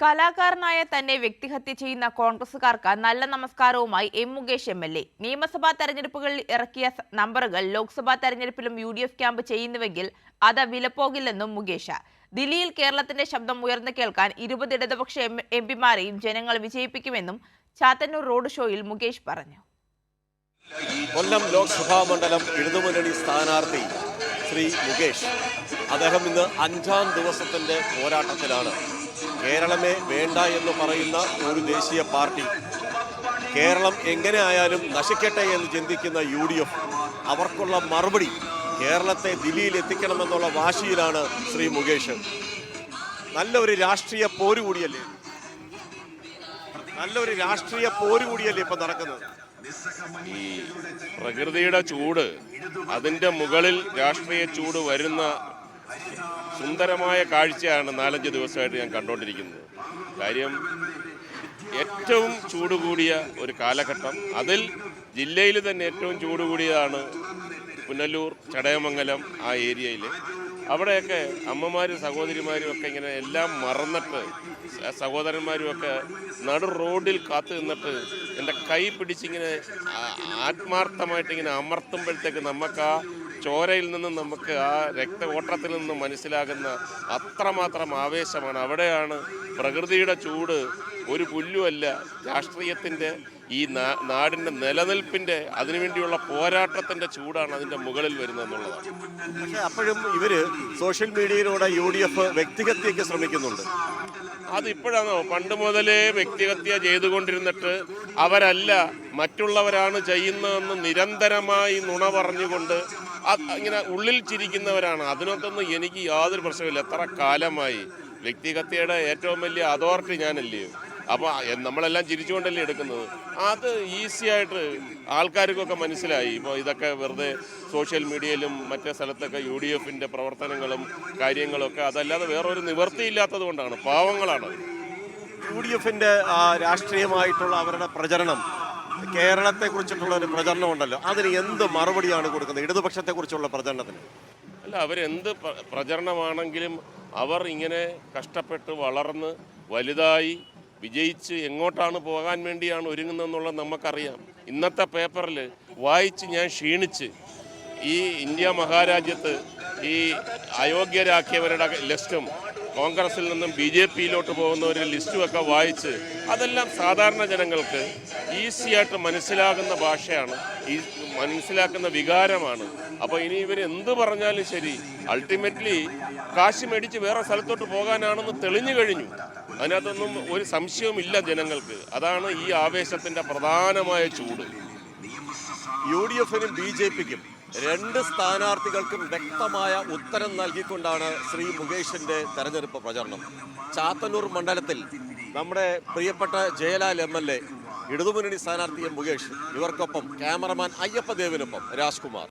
കലാകാരനായ തന്നെ വ്യക്തിഹത്യ ചെയ്യുന്ന കോൺഗ്രസുകാർക്ക് നല്ല നമസ്കാരവുമായി M Mukesh M L A. നിയമസഭാ തെരഞ്ഞെടുപ്പുകളിൽ ഇറക്കിയ നമ്പറുകൾ ലോക്സഭാ തെരഞ്ഞെടുപ്പിലും യു ഡി എഫ് ക്യാമ്പ് ചെയ്യുന്നുവെങ്കിൽ അത് വിലപ്പോകില്ലെന്നും മുകേഷ്. ദില്ലിയിൽ കേരളത്തിന്റെ ശബ്ദം ഉയർന്നു കേൾക്കാൻ ഇരുപത് ഇടതുപക്ഷ എം പിമാരെയും ജനങ്ങൾ വിജയിപ്പിക്കുമെന്നും ചാത്തന്നൂർ റോഡ് ഷോയിൽ മുകേഷ് പറഞ്ഞു. കൊല്ലം ലോക്സഭാ മണ്ഡലം ഇടതുമുന്നണി സ്ഥാനാർത്ഥി ശ്രീ മുകേഷ്. അദ്ദേഹം ഇന്ന് അഞ്ചാം ദിവസത്തിന്റെ പോരാട്ടത്തിലാണ്. കേരളമേ വേണ്ട എന്ന് പറയുന്ന ഒരു ദേശീയ പാർട്ടി കേരളം എങ്ങനെ ആയാലും നശിക്കട്ടെ എന്ന് ചിന്തിക്കുന്ന യു ഡി എഫ് അവർക്കുള്ള മറുപടി കേരളത്തെ ദില്ലിയിൽ എത്തിക്കണമെന്നുള്ള വാശിയിലാണ് ശ്രീ മുകേഷ്. നല്ലൊരു രാഷ്ട്രീയ പോര് കൂടിയല്ലേ? നല്ലൊരു രാഷ്ട്രീയ പോര് കൂടിയല്ലേ ഇപ്പൊ നടക്കുന്നത്? ഈ പ്രകൃതിയുടെ ചൂട് അതിന്റെ മുകളിൽ രാഷ്ട്രീയ ചൂട് വരുന്ന സുന്ദരമായ കാഴ്ചയാണ് നാലഞ്ച് ദിവസമായിട്ട് ഞാൻ കണ്ടുകൊണ്ടിരിക്കുന്നത് കാര്യം ഏറ്റവും ചൂട് കൂടിയ ഒരു കാലഘട്ടം. അതിൽ ജില്ലയിൽ തന്നെ ഏറ്റവും ചൂട് കൂടിയതാണ് പുനലൂർ ചടയമംഗലം ആ ഏരിയയിൽ. അവിടെയൊക്കെ അമ്മമാരും സഹോദരിമാരും ഒക്കെ ഇങ്ങനെ എല്ലാം മറന്നിട്ട് സഹോദരന്മാരുമൊക്കെ നടു റോഡിൽ കാത്തു നിന്നിട്ട് എന്റെ കൈ പിടിച്ചിങ്ങനെ ആത്മാർത്ഥമായിട്ട് ഇങ്ങനെ അമർത്തുമ്പോഴത്തേക്ക് നമുക്ക് ആ ചോരയിൽ നിന്നും നമുക്ക് ആ രക്ത ഓട്ടത്തിൽ നിന്നും മനസ്സിലാകുന്ന അത്രമാത്രം ആവേശമാണ്. അവിടെയാണ് പ്രകൃതിയുടെ ചൂട് ഒരു പുല്ലുമല്ല രാഷ്ട്രീയത്തിന്റെ ഈ നാടിന്റെ നിലനിൽപ്പിന്റെ അതിനുവേണ്ടിയുള്ള പോരാട്ടത്തിന്റെ ചൂടാണ് അതിന്റെ മുകളിൽ വരുന്നത് എന്നുള്ളതാണ് പക്ഷെ അപ്പോഴും ഇവർ സോഷ്യൽ മീഡിയയിലൂടെ യു ഡി എഫ് വ്യക്തിഹത്യക്ക് ശ്രമിക്കുന്നുണ്ട്. അതിപ്പോഴാണോ? പണ്ട് മുതലേ വ്യക്തിഹത്യ ചെയ്തുകൊണ്ടിരുന്നിട്ട് അവരല്ല മറ്റുള്ളവരാണ് ചെയ്യുന്നതെന്ന് നിരന്തരമായി നുണ പറഞ്ഞുകൊണ്ട് ഇങ്ങനെ ഉള്ളിൽ ചിരിക്കുന്നവരാണ്. അതിനകത്തൊന്നും എനിക്ക് യാതൊരു പ്രശ്നമില്ല എത്ര കാലമായി? വ്യക്തിഹത്യയുടെ ഏറ്റവും വലിയ അതോറിറ്റി ഞാനല്ലേ? അപ്പോൾ നമ്മളെല്ലാം ചിരിച്ചുകൊണ്ടല്ലേ എടുക്കുന്നത്? അത് ഈസി ആയിട്ട് ആൾക്കാർക്കൊക്കെ മനസ്സിലായി. ഇപ്പോൾ ഇതൊക്കെ വെറുതെ സോഷ്യൽ മീഡിയയിലും മറ്റേ സ്ഥലത്തൊക്കെ യു ഡി എഫിന്റെ പ്രവർത്തനങ്ങളും കാര്യങ്ങളൊക്കെ അതല്ലാതെ വേറൊരു നിവൃത്തിയില്ലാത്തത് കൊണ്ടാണ്. പാവങ്ങളാണ് യു ഡി എഫിന്റെ രാഷ്ട്രീയമായിട്ടുള്ള അവരുടെ പ്രചരണം കേരളത്തെ കുറിച്ചിട്ടുള്ള ഒരു പ്രചരണം ഉണ്ടല്ലോ അതിന് എന്ത് മറുപടിയാണ് കൊടുക്കുന്നത്? ഇടതുപക്ഷത്തെ കുറിച്ചുള്ള പ്രചരണത്തിന്. അല്ല അവരെന്ത് പ്ര- പ്രചരണമാണെങ്കിലും അവർ ഇങ്ങനെ കഷ്ടപ്പെട്ട് വളർന്ന് വലുതായി വിജയിച്ച് എങ്ങോട്ടാണ് പോകാൻ വേണ്ടിയാണ് ഒരുങ്ങുന്നതെന്നുള്ളത് നമുക്കറിയാം. ഇന്നത്തെ പേപ്പറിൽ വായിച്ച് ഞാൻ ക്ഷീണിച്ച് ഈ ഇന്ത്യ മഹാരാജ്യത്ത് ഈ അയോഗ്യരാക്കിയവരുടെ ലിസ്റ്റും കോൺഗ്രസിൽ നിന്നും ബി ജെ പിയിലോട്ട് പോകുന്നവരുടെ ലിസ്റ്റുമൊക്കെ വായിച്ച് അതെല്ലാം സാധാരണ ജനങ്ങൾക്ക് ഈസിയായിട്ട് മനസ്സിലാകുന്ന ഭാഷയാണ് ഈ മനസ്സിലാക്കുന്ന വികാരമാണ്. അപ്പോൾ ഇനി ഇവർ എന്ത് പറഞ്ഞാലും ശരി അൾട്ടിമേറ്റ്ലി കാശ് മേടിച്ച് വേറെ സ്ഥലത്തോട്ട് പോകാനാണെന്ന് തെളിഞ്ഞു കഴിഞ്ഞു. അതിനകത്തൊന്നും ഒരു സംശയവുമില്ല ജനങ്ങൾക്ക്. അതാണ് ഈ ആവേശത്തിന്റെ പ്രധാനമായ ചൂട്. യു ഡി എഫിനും ബി ജെ പിക്കും രണ്ട് സ്ഥാനാർത്ഥികൾക്കും വ്യക്തമായ ഉത്തരം നൽകിക്കൊണ്ടാണ് ശ്രീ മുകേഷിന്റെ തെരഞ്ഞെടുപ്പ് പ്രചരണം. ചാത്തന്നൂർ മണ്ഡലത്തിൽ നമ്മുടെ പ്രിയപ്പെട്ട ജയലാൽ എം എൽ എ ഇടതുമുന്നണി സ്ഥാനാർത്ഥി എം മുകേഷ് ഇവർക്കൊപ്പം ക്യാമറമാൻ അയ്യപ്പദേവിനൊപ്പം രാജ്കുമാർ.